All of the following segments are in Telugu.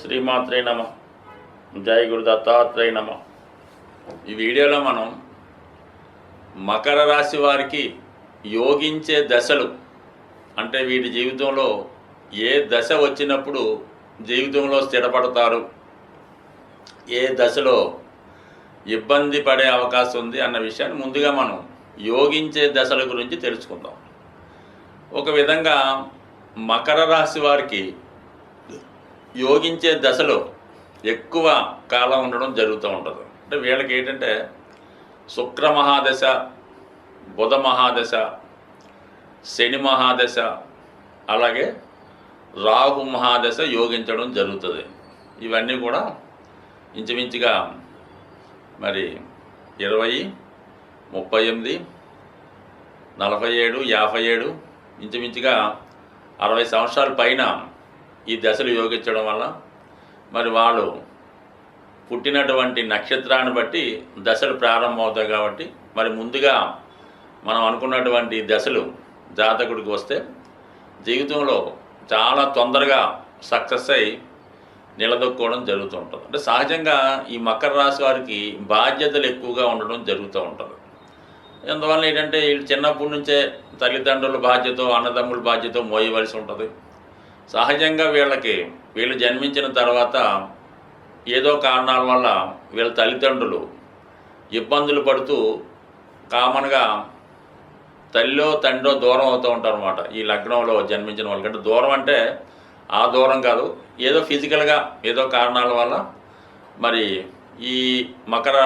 శ్రీమాత్రే నమ. జై గురు దత్తాత్రేయ నమ. ఈ వీడియోలో మనం మకర రాశి వారికి యోగించే దశలు అంటే వీటి జీవితంలో ఏ దశ వచ్చినప్పుడు జీవితంలో స్థిరపడతారు ఏ దశలో ఇబ్బంది పడే అవకాశం ఉంది అన్న విషయాన్ని ముందుగా మనం యోగించే దశల గురించి తెలుసుకుందాం. ఒక విధంగా మకర రాశి వారికి యోగించే దశలో ఎక్కువ కాలం ఉండడం జరుగుతూ ఉంటుంది. అంటే వీళ్ళకి ఏంటంటే శుక్ర మహాదశ బుధ మహాదశ శని మహాదశ అలాగే రాహు మహాదశ యోగించడం జరుగుతుంది. ఇవన్నీ కూడా ఇంచుమించుగా మరి ఇరవై ముప్పై ఎనిమిది నలభై ఏడు యాభై ఏడు ఇంచుమించుగా అరవై సంవత్సరాల పైన ఈ దశలు యోగించడం వల్ల మరి వాళ్ళు పుట్టినటువంటి నక్షత్రాన్ని బట్టి దశలు ప్రారంభమవుతాయి కాబట్టి మరి ముందుగా మనం అనుకున్నటువంటి దశలు జాతకుడికి వస్తే జీవితంలో చాలా తొందరగా సక్సెస్ అయి నిలదొక్కోవడం జరుగుతూ ఉంటుంది. అంటే సహజంగా ఈ మకర రాశి వారికి బాధ్యతలు ఎక్కువగా ఉండడం జరుగుతూ ఉంటుంది. అందువల్ల ఏంటంటే వీళ్ళు చిన్నప్పటి నుంచే తల్లిదండ్రుల బాధ్యత అన్నదమ్ముల బాధ్యత మోయవలసి ఉంటుంది. సహజంగా వీళ్ళకి వీళ్ళు జన్మించిన తర్వాత ఏదో కారణాల వల్ల వీళ్ళ తల్లిదండ్రులు ఇబ్బందులు పడుతూ కామన్గా తల్లిలో తండ్రో దూరం అవుతూ ఉంటారు అనమాట ఈ లగ్నంలో జన్మించిన వాళ్ళకంటే దూరం అంటే ఆ దూరం కాదు. ఏదో ఫిజికల్గా ఏదో కారణాల వల్ల మరి ఈ మకర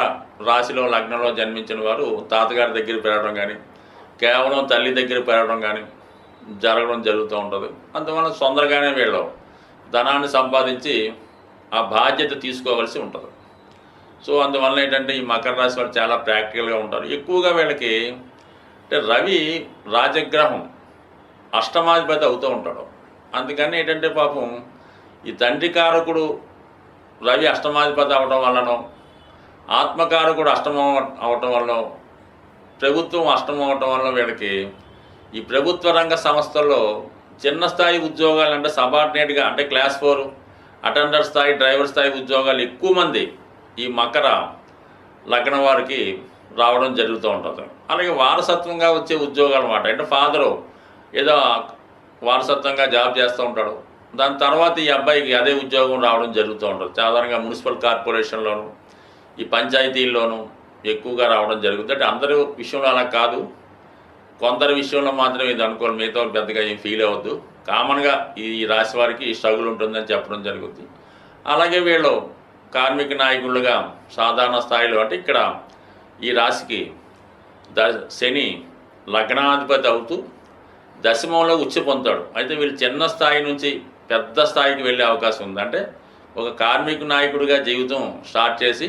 రాశిలో లగ్నంలో జన్మించిన వారు తాతగారి దగ్గర పెరగడం కానీ కేవలం తల్లి దగ్గర పెరగడం కానీ జరగడం జరుగుతూ ఉంటుంది. అందువల్ల తొందరగానే వీళ్ళు ధనాన్ని సంపాదించి ఆ బాధ్యత తీసుకోవాల్సి ఉంటుంది. సో అందువల్ల ఏంటంటే ఈ మకర రాశి వాళ్ళు చాలా ప్రాక్టికల్గా ఉంటారు. ఎక్కువగా వీళ్ళకి అంటే రవి రాజగ్రహం అష్టమాధిపతి అవుతూ ఉంటాడు. అందుకని ఏంటంటే పాపం ఈ తండ్రి కారకుడు రవి అష్టమాధిపతి అవడం వల్లనో ఆత్మకారకుడు అష్టమం అవటం వల్ల ప్రభుత్వం అష్టమం అవటం వల్ల వీళ్ళకి ఈ ప్రభుత్వ రంగ సంస్థల్లో చిన్న స్థాయి ఉద్యోగాలు అంటే సబార్డినేట్గా అంటే క్లాస్ ఫోర్ అటెండర్ స్థాయి డ్రైవర్ స్థాయి ఉద్యోగాలు ఎక్కువ మంది ఈ మకర లగ్నం వారికి రావడం జరుగుతూ ఉంటుంది. అలాగే వారసత్వంగా వచ్చే ఉద్యోగాలు అనమాట అంటే ఫాదరు ఏదో వారసత్వంగా జాబ్ చేస్తూ ఉంటాడు. దాని తర్వాత ఈ అబ్బాయికి అదే ఉద్యోగం రావడం జరుగుతూ ఉంటుంది. సాధారణంగా మున్సిపల్ కార్పొరేషన్లోను ఈ పంచాయతీల్లోనూ ఎక్కువగా రావడం జరుగుతుంది. అంటే అందరూ విషయంలో అలా కాదు. కొందరి విషయంలో మాత్రం ఇది అనుకోవాలి మిగతా పెద్దగా ఏం ఫీల్ అవ్వద్దు. కామన్గా ఈ రాశి వారికి స్ట్రగుల్ ఉంటుందని చెప్పడం జరుగుతుంది అలాగే వీళ్ళు కార్మిక నాయకులుగా సాధారణ స్థాయిలో అంటే ఇక్కడ ఈ రాశికి ద శని లగ్నాధిపతి అవుతూ దశమంలో ఉచ్చి పొందుతాడు. అయితే వీళ్ళు చిన్న స్థాయి నుంచి పెద్ద స్థాయికి వెళ్ళే అవకాశం ఉంది. అంటే ఒక కార్మిక నాయకుడిగా జీవితం స్టార్ట్ చేసి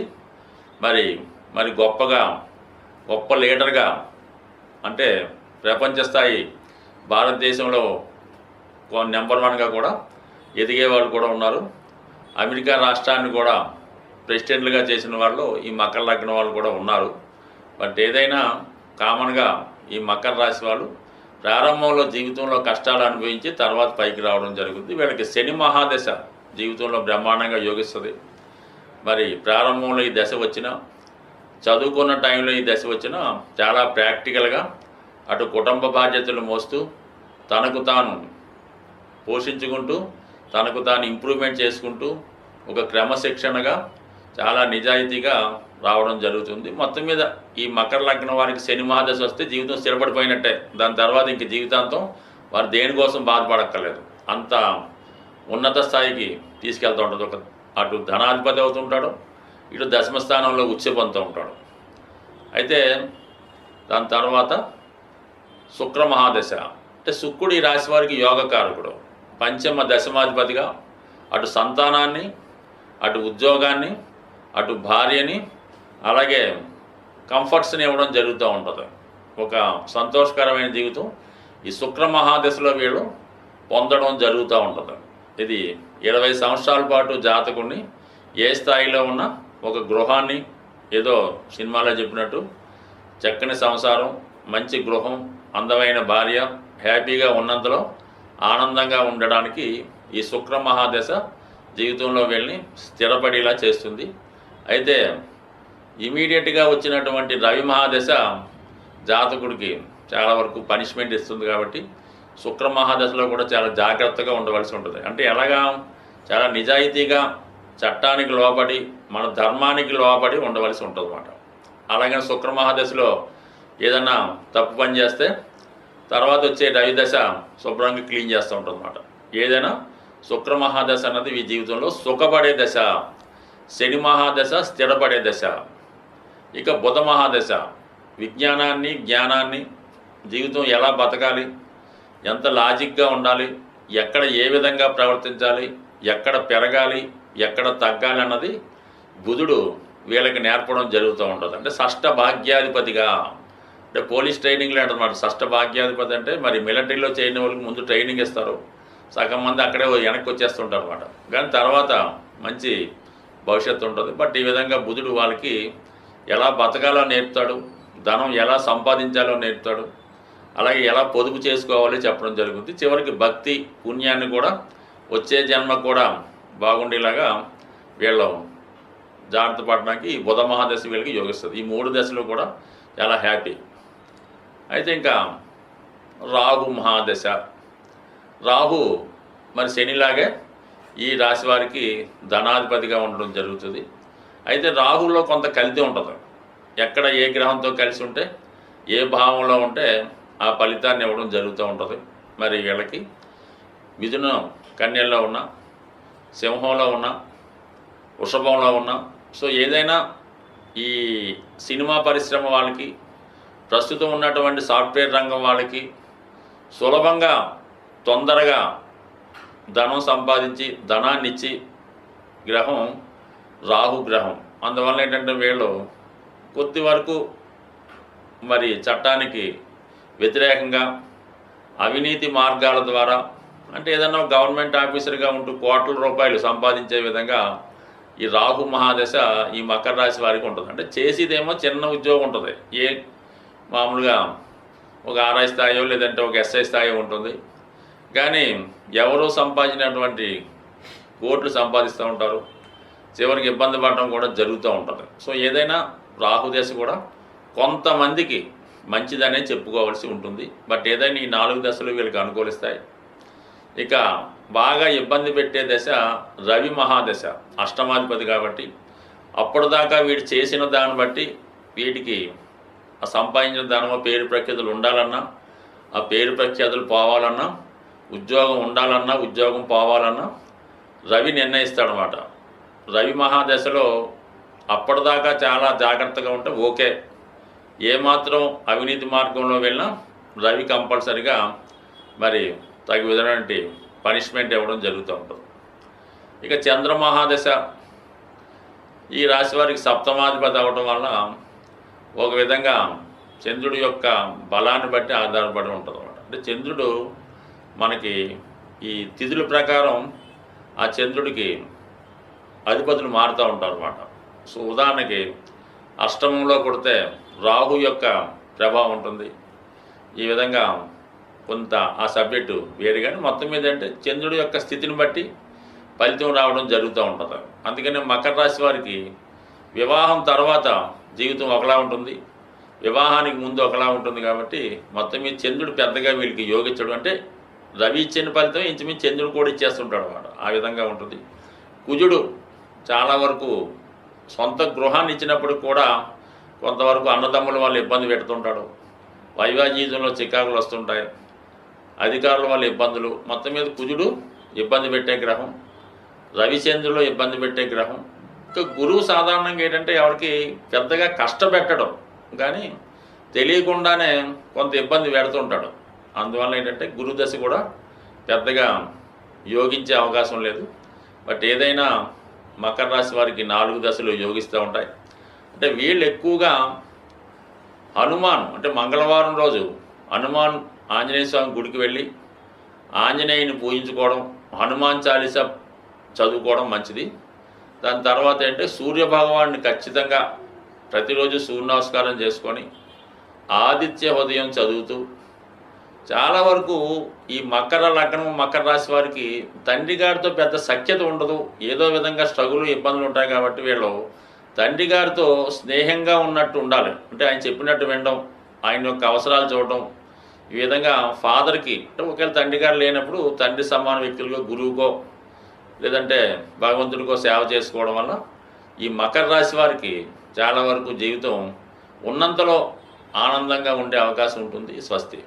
మరి మరి గొప్పగా గొప్ప లీడర్గా అంటే ప్రపంచ స్థాయి భారతదేశంలో నెంబర్ వన్గా కూడా ఎదిగే వాళ్ళు కూడా ఉన్నారు. అమెరికా రాష్ట్రాన్ని కూడా ప్రెసిడెంట్లుగా చేసిన వాళ్ళు ఈ మకర లగ్నం వాళ్ళు కూడా ఉన్నారు. బట్ ఏదైనా కామన్గా ఈ మకర రాశి వాళ్ళు ప్రారంభంలో జీవితంలో కష్టాలు అనుభవించి తర్వాత పైకి రావడం జరుగుతుంది. వీళ్ళకి శని మహాదశ జీవితంలో బ్రహ్మాండంగా యోగిస్తుంది. మరి ప్రారంభంలో ఈ దశ వచ్చిన చదువుకున్న టైంలో ఈ దశ వచ్చినా చాలా ప్రాక్టికల్గా అటు కుటుంబ బాధ్యతలు మోస్తూ తనకు తాను పోషించుకుంటూ తనకు తాను ఇంప్రూవ్మెంట్ చేసుకుంటూ ఒక క్రమశిక్షణగా చాలా నిజాయితీగా రావడం జరుగుతుంది. మొత్తం మీద ఈ మకర లగ్నం వారికి శని మహాదశ వస్తే జీవితం స్థిరపడిపోయినట్టే. దాని తర్వాత ఇంక జీవితాంతం వారు దేనికోసం బాధపడక్కర్లేదు. అంత ఉన్నత స్థాయికి తీసుకెళ్తూ ఉంటుంది. ఒక అటు ధనాధిపతి అవుతుంటాడు ఇటు దశమ స్థానంలో ఉచ్చ పొందుతూ ఉంటాడు. అయితే దాని తర్వాత శుక్ర మహాదశ అంటే శుక్రుడు ఈ రాశి వారికి యోగకారకుడు. పంచమ దశమాధిపతిగా అటు సంతానాన్ని అటు ఉద్యోగాన్ని అటు భార్యని అలాగే కంఫర్ట్స్ని ఇవ్వడం జరుగుతూ ఉంటుంది. ఒక సంతోషకరమైన జీవితం. ఈ శుక్ర మహాదశలో వీళ్ళు పొందడం జరుగుతూ ఉంటుంది. ఇది ఇరవై సంవత్సరాల పాటు జాతకుడిని ఏ స్థాయిలో ఉన్న ఒక గృహాన్ని ఏదో సినిమాలో చెప్పినట్టు చక్కని సంసారం మంచి గృహం అందమైన భార్య హ్యాపీగా ఉన్నంతలో ఆనందంగా ఉండడానికి ఈ శుక్ర మహాదశ జీవితంలో వెళ్ళి స్థిరపడేలా చేస్తుంది. అయితే ఇమీడియట్గా వచ్చినటువంటి రవి మహాదశ జాతకుడికి చాలా వరకు పనిష్మెంట్ ఇస్తుంది కాబట్టి శుక్ర మహాదశలో కూడా చాలా జాగ్రత్తగా ఉండవలసి ఉంటుంది. అంటే ఎలాగా చాలా నిజాయితీగా చట్టానికి లోబడి మన ధర్మానికి లోబడి ఉండవలసి ఉంటుంది అన్నమాట అలాగే శుక్ర మహాదశలో ఏదన్నా తప్పు పని చేస్తే తర్వాత వచ్చే రవి దశ శుభ్రంగా క్లీన్ చేస్తూ ఉంటుందన్నమాట. ఏదైనా శుక్ర మహాదశ అన్నది ఈ జీవితంలో సుఖపడే దశ శని మహాదశ స్థిరపడే దశ. ఇక బుధ మహాదశ విజ్ఞానాన్ని జ్ఞానాన్ని జీవితం ఎలా బతకాలి ఎంత లాజిక్గా ఉండాలి ఎక్కడ ఏ విధంగా ప్రవర్తించాలి ఎక్కడ పెరగాలి ఎక్కడ తగ్గాలి అన్నది బుధుడు వీళ్ళకి నేర్పడం జరుగుతూ ఉంటుంది. అంటే షష్ట భాగ్యాధిపతిగా అంటే పోలీస్ ట్రైనింగ్లో అంటారు షష్ట భాగ్యాధిపతి అంటే మరి మిలిటరీలో చేయని వాళ్ళకి ముందు ట్రైనింగ్ ఇస్తారు. సగం మంది అక్కడే వెనక్కి వచ్చేస్తుంటారు అనమాట కానీ తర్వాత మంచి భవిష్యత్తు ఉంటుంది. బట్ ఈ విధంగా బుధుడు వాళ్ళకి ఎలా బతకాలో నేర్పుతాడు ధనం ఎలా సంపాదించాలో నేర్పుతాడు అలాగే ఎలా పొదుపు చేసుకోవాలో చెప్పడం జరుగుతుంది. చివరికి భక్తి పుణ్యాన్ని కూడా వచ్చే జన్మ కూడా బాగుండేలాగా వీళ్ళు జాగ్రత్త పడడానికి బుధ మహాదశ వీళ్ళకి యోగిస్తుంది ఈ మూడు దశలు కూడా చాలా హ్యాపీ. అయితే ఇంకా um, రాహు మహాదశ. రాహు మరి శనిలాగే ఈ రాశి వారికి ధనాధిపతిగా ఉండడం జరుగుతుంది. అయితే రాహులో కొంత కలిసి ఉంటుంది. ఎక్కడ ఏ గ్రహంతో కలిసి ఉంటే ఏ భావంలో ఉంటే ఆ ఫలితాన్ని ఇవ్వడం జరుగుతూ ఉంటుంది. మరి వీళ్ళకి మిథున కన్యల్లో ఉన్న సింహంలో ఉన్న వృషభంలో ఉన్న సో ఏదైనా ఈ సినిమా పరిశ్రమ వాళ్ళకి ప్రస్తుతం ఉన్నటువంటి సాఫ్ట్వేర్ రంగం వాళ్ళకి సులభంగా తొందరగా ధనం సంపాదించి ధనాన్ని ఇచ్చి గ్రహం రాహు గ్రహం. అందువల్ల ఏంటంటే వీళ్ళు కొద్ది వరకు మరి చట్టానికి వ్యతిరేకంగా అవినీతి మార్గాల ద్వారా అంటే ఏదన్నా గవర్నమెంట్ ఆఫీసర్గా ఉంటూ కోట్ల రూపాయలు సంపాదించే విధంగా ఈ రాహు మహాదశ ఈ మకర రాశి వారికి ఉంటుంది. అంటే చేసేదేమో చిన్న ఉద్యోగం ఉంటుంది. ఏ మామూలుగా ఒక ఆర్ఐ స్థాయో లేదంటే ఒక ఎస్ఐ స్థాయో ఉంటుంది. కానీ ఎవరో సంపాదించినటువంటి కోట్లు సంపాదిస్తూ ఉంటారు. చివరికి ఇబ్బంది పడడం కూడా జరుగుతూ ఉంటుంది. సో ఏదైనా రాహుదశ కూడా కొంతమందికి మంచిదనే చెప్పుకోవాల్సి ఉంటుంది. బట్ ఏదైనా ఈ నాలుగు దశలు వీళ్ళకి అనుకూలిస్తాయి. ఇక బాగా ఇబ్బంది పెట్టే దశ రవి మహాదశ అష్టమాధిపతి కాబట్టి. అప్పటిదాకా వీడు చేసిన దాన్ని బట్టి వీటికి ఆ సంపాదించిన ధనము పేరు ప్రఖ్యాతులు ఉండాలన్నా ఆ పేరు ప్రఖ్యాతులు పోవాలన్నా ఉద్యోగం ఉండాలన్నా ఉద్యోగం పోవాలన్నా రవి నిర్ణయిస్తాడనమాట రవి మహాదశలో అప్పటిదాకా చాలా జాగ్రత్తగా ఉంటే ఓకే. ఏమాత్రం అవినీతి మార్గంలో వెళ్ళినా రవి కంపల్సరిగా మరి తగు విధమైనటువంటి పనిష్మెంట్ ఇవ్వడం జరుగుతూ ఉంటుంది. ఇక చంద్రమహాదశ ఈ రాశి వారికి సప్తమాధిపతి అవ్వడం వల్ల ఒక విధంగా చంద్రుడి యొక్క బలాన్ని బట్టి ఆధారపడి ఉంటుంది అనమాట అంటే చంద్రుడు మనకి ఈ తిథుల ప్రకారం ఆ చంద్రుడికి అధిపతులు మారుతూ ఉంటారు అనమాట సో ఉదాహరణకి అష్టమంలో కొడితే రాహు యొక్క ప్రభావం ఉంటుంది. ఈ విధంగా కొంత ఆ సబ్జెక్టు వేరు కానీ మొత్తం మీద అంటే చంద్రుడి యొక్క స్థితిని బట్టి ఫలితం రావడం జరుగుతూ ఉంటుంది. అందుకని మకర రాశి వారికి వివాహం తర్వాత జీవితం ఒకలా ఉంటుంది. వివాహానికి ముందు ఒకలా ఉంటుంది కాబట్టి మొత్తం మీద చంద్రుడు పెద్దగా వీళ్ళకి యోగించడం. అంటే రవి ఇచ్చిన ఫలితం ఇంచుమించు చంద్రుడు కూడా ఇచ్చేస్తుంటాడు అన్నమాట. ఆ విధంగా ఉంటుంది. కుజుడు చాలా వరకు సొంత గృహాన్ని ఇచ్చినప్పుడు కూడా కొంతవరకు అన్నదమ్ముల వాళ్ళు ఇబ్బంది పెడుతుంటాడు. వైవాజీవితంలో చికాకులు వస్తుంటాయి. అధికారుల వాళ్ళ ఇబ్బందులు. మొత్తం మీద కుజుడు ఇబ్బంది పెట్టే గ్రహం. రవిచంద్రులు ఇబ్బంది పెట్టే గ్రహం. ఇంకా గురువు సాధారణంగా ఏంటంటే ఎవరికి పెద్దగా కష్టపెట్టడం కానీ తెలియకుండానే కొంత ఇబ్బంది పెడుతుంటాడు. అందువల్ల ఏంటంటే గురుదశ కూడా పెద్దగా యోగించే అవకాశం లేదు. బట్ ఏదైనా మకర రాశి వారికి నాలుగు దశలు యోగిస్తూ ఉంటాయి. అంటే వీళ్ళు ఎక్కువగా హనుమాన్ అంటే మంగళవారం రోజు హనుమాన్ ఆంజనేయ స్వామి గుడికి వెళ్ళి ఆంజనేయుని పూజించుకోవడం హనుమాన్ చాలీస చదువుకోవడం మంచిది. దాని తర్వాత ఏంటంటే సూర్య భగవాన్ని ఖచ్చితంగా ప్రతిరోజు సూర్య నమస్కారం చేసుకొని ఆదిత్య ఉదయం చదువుతూ చాలా వరకు ఈ మకర లగ్నం మకర రాశి వారికి తండ్రి గారితో పెద్ద సఖ్యత ఉండదు. ఏదో విధంగా స్ట్రగుల్ ఇబ్బందులు ఉంటాయి కాబట్టి వీళ్ళు తండ్రి గారితో స్నేహంగా ఉన్నట్టు ఉండాలి. అంటే ఆయన చెప్పినట్టు వినడం ఆయన యొక్క అవసరాలు చూడడం ఈ విధంగా ఫాదర్కి అంటే ఒకవేళ తండ్రి గారు లేనప్పుడు తండ్రి సమాన వ్యక్తులుగా గురువుకో లేదంటే భగవంతుడికో సేవ చేసుకోవడం వల్ల ఈ మకర రాశి వారికి చాలా వరకు జీవితం ఉన్నంతలో ఆనందంగా ఉండే అవకాశం ఉంటుంది స్వస్తి.